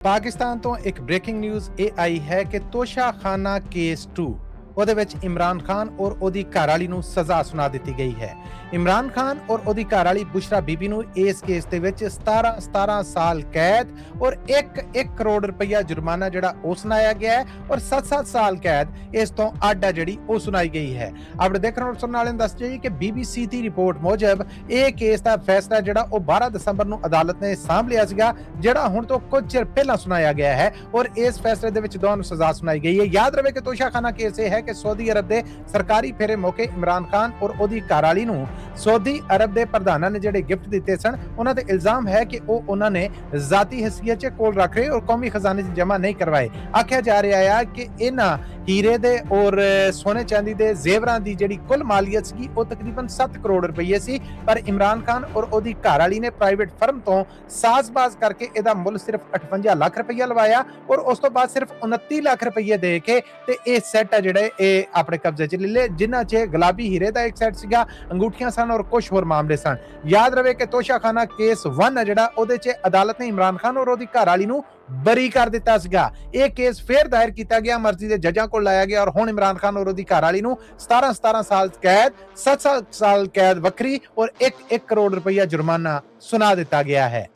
ਪਾਕਿਸਤਾਨ ਤੋਂ ਇੱਕ breaking news ਇਹ ਆਈ ਹੈ ਕਿ ਤੋਸ਼ਾਖਾਨਾ ਕੇਸ 2 ਉਹਦੇ ਵਿੱਚ ਇਮਰਾਨ ਖਾਨ ਔਰ ਉਹਦੀ ਘਰਵਾਲੀ ਨੂੰ ਸਜ਼ਾ ਸੁਣਾ ਦਿੱਤੀ ਗਈ ਹੈ। ਇਮਰਾਨ ਖਾਨ ਔਰ ਉਹਦੀ ਘਰਵਾਲੀ ਬੁਸ਼ਰਾ ਬੀਬੀ ਨੂੰ ਇਸ ਕੇਸ ਦੇ ਵਿੱਚ 17 17 ਸਾਲ ਕੈਦ ਔਰ 1 1 ਕਰੋੜ ਰੁਪਇਆ ਜੁਰਮਾਨਾ ਜਿਹੜਾ ਉਹ ਸੁਣਾਇਆ ਗਿਆ ਹੈ ਔਰ 7-7 ਸਾਲ ਕੈਦ ਇਸ ਤੋਂ ਅੱਡ ਹੈ ਜਿਹੜੀ ਉਹ ਸੁਣਾਈ ਗਈ ਹੈ। ਆਪਣੇ ਦੇਖਣ ਔਰ ਸੁਣਨ ਵਾਲਿਆਂ ਨੂੰ ਦੱਸ ਜਾਈਏ ਕਿ BBC ਦੀ ਰਿਪੋਰਟ ਮੁਜਬ ਇਹ ਕੇਸ ਦਾ ਫੈਸਲਾ ਜਿਹੜਾ ਉਹ 12 ਦਸੰਬਰ ਨੂੰ ਅਦਾਲਤ ਨੇ ਸਾਂਭ ਲਿਆ ਸੀਗਾ, ਜਿਹੜਾ ਹੁਣ ਤੋਂ ਕੁਝ ਚਿਰ ਪਹਿਲਾਂ ਸੁਣਾਇਆ ਗਿਆ ਹੈ ਔਰ ਇਸ ਫੈਸਲੇ ਦੇ ਵਿੱਚ ਦੋਵਾਂ ਨੂੰ ਸਜ਼ਾ ਸੁਣਾਈ ਗਈ ਹੈ। ਯਾਦ ਰਵੇ ਕਿ ਤੋਸ਼ਾਖਾਨਾ ਕੇਸ ਇਹ ਹੈ ਕਿ ਸਾਊਦੀ ਅਰਬ ਦੇ ਸਰਕਾਰੀ ਫੇਰੇ ਮੌਕੇ ਇਮਰਾਨ ਖਾਨ ਔਰ ਉਹਦੀ ਘਰਵਾਲੀ ਨੂੰ ਸਾਊਦੀ ਅਰਬ ਦੇ ਪ੍ਰਧਾਨਾਂ ਨੇ ਜਿਹੜੇ ਗਿਫਟ ਦਿੱਤੇ ਸਨ, ਉਹਨਾਂ ਤੇ ਇਲਜ਼ਾਮ ਹੈ ਕਿ ਉਹ ਉਹਨਾਂ ਨੇ ਜ਼ਾਤੀ ਹਸੀਅਤ 'ਚ ਕੋਲ ਰੱਖ ਰਹੇ ਔਰ ਕੌਮੀ ਖਜ਼ਾਨੇ 'ਚ ਜਮ੍ਹਾਂ ਨਹੀਂ ਕਰਵਾਏ। ਆਖਿਆ ਜਾ ਰਿਹਾ ਹੈ ਕਿ ਇਹਨਾਂ ਹੀਰੇ ਦੇ ਔਰ ਸੋਨੇ ਚਾਂਦੀ ਦੇ ਜ਼ੇਵਰਾਂ ਦੀ ਜਿਹੜੀ ਕੁੱਲ ਮਾਲੀਅਤ ਸੀ ਉਹ ਤਕਰੀਬਨ 7 ਕਰੋੜ ਰੁਪਏ ਸੀ। ਪਰ ਇਮਰਾਨ ਖਾਨ ਔਰ ਉਹਦੀ ਘਰਵਾਲੀ ਨੇ ਪ੍ਰਾਈਵੇਟ ਫਰਮ ਤੋਂ ਸਾਜ਼ਬਾਜ਼ ਕਰਕੇ ਇਹਦਾ ਮੁੱਲ ਸਿਰਫ 58 ਲੱਖ ਰੁਪਏ ਲਵਾਇਆ ਔਰ ਉਸ ਤੋਂ ਬਾਅਦ ਸਿਰਫ 29 ਲੱਖ ਰੁਪਏ ਦੇ ਕੇ ਤੇ ਇਹ ਸੈੱਟ ਆ ਜਿਹੜਾ ਇਹ ਆਪਣੇ ਕਬਜ਼ੇ 'ਚ ਲੈ ਲਏ, ਜਿਨ੍ਹਾਂ 'ਚ ਗੁਲਾਬੀ ਹੀਰੇ ਦਾ ਇੱਕ ਸੈੱਟ ਸੀਗਾ, ਅੰਗੂਠੀਆਂ ਸਨ ਔਰ ਕੁਝ ਹੋਰ ਮਾਮਲੇ ਸਨ। ਯਾਦ ਰਵੇ ਕਿ ਤੋਸ਼ਾਖਾਨਾ ਕੇਸ 1 ਆ ਜਿਹੜਾ, ਉਹਦੇ 'ਚ ਅਦਾਲਤ ਨੇ ਇਮਰਾਨ ਖਾਨ ਔਰ ਉਹਦੀ ਘਰਵਾਲੀ ਨੂੰ ਬਰੀ ਕਰ ਦਿੱਤਾ ਸੀਗਾ। ਇਹ ਕੇਸ ਫੇਰ ਦਾਇਰ ਕੀਤਾ ਗਿਆ। ਮਰਜ਼ੀ ਦੇ ਜੱਜਾਂ ਕੋਲ ਲਾਇਆ ਗਿਆ ਔਰ ਹੁਣ ਇਮਰਾਨ ਖਾਨ ਔਰ ਉਹਦੀ ਘਰ ਵਾਲੀ ਨੂੰ 17 17 ਸਾਲ ਕੈਦ 7 ਸਾਲ ਕੈਦ ਵੱਖਰੀ ਔਰ 1 1 ਕਰੋੜ ਰੁਪਈਆ ਜੁਰਮਾਨਾ ਸੁਣਾ ਦਿੱਤਾ ਗਿਆ ਹੈ।